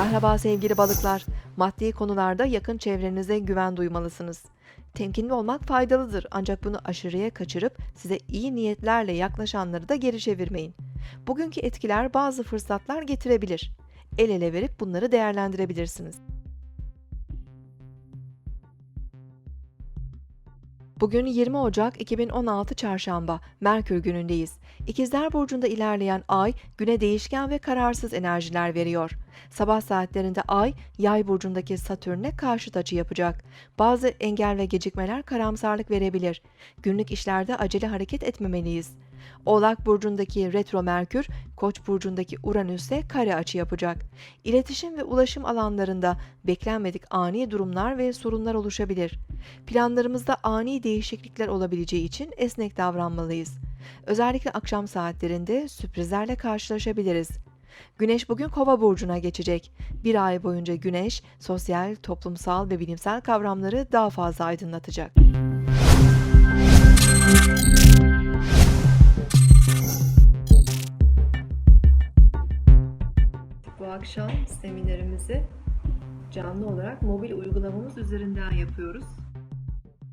Merhaba sevgili balıklar. Maddi konularda yakın çevrenize güven duymalısınız. Temkinli olmak faydalıdır ancak bunu aşırıya kaçırıp size iyi niyetlerle yaklaşanları da geri çevirmeyin. Bugünkü etkiler bazı fırsatlar getirebilir. El ele verip bunları değerlendirebilirsiniz. Bugün 20 Ocak 2016 Çarşamba, Merkür günündeyiz. İkizler Burcu'nda ilerleyen ay, güne değişken ve kararsız enerjiler veriyor. Sabah saatlerinde ay, yay burcundaki Satürn'e karşıt açı yapacak. Bazı engel ve gecikmeler karamsarlık verebilir. Günlük işlerde acele hareket etmemeliyiz. Oğlak burcundaki retro Merkür, Koç burcundaki Uranüs'e kare açı yapacak. İletişim ve ulaşım alanlarında beklenmedik ani durumlar ve sorunlar oluşabilir. Planlarımızda ani değişiklikler olabileceği için esnek davranmalıyız. Özellikle akşam saatlerinde sürprizlerle karşılaşabiliriz. Güneş bugün Kova burcuna geçecek. Bir ay boyunca Güneş sosyal, toplumsal ve bilimsel kavramları daha fazla aydınlatacak. Bu akşam seminerimizi canlı olarak mobil uygulamamız üzerinden yapıyoruz.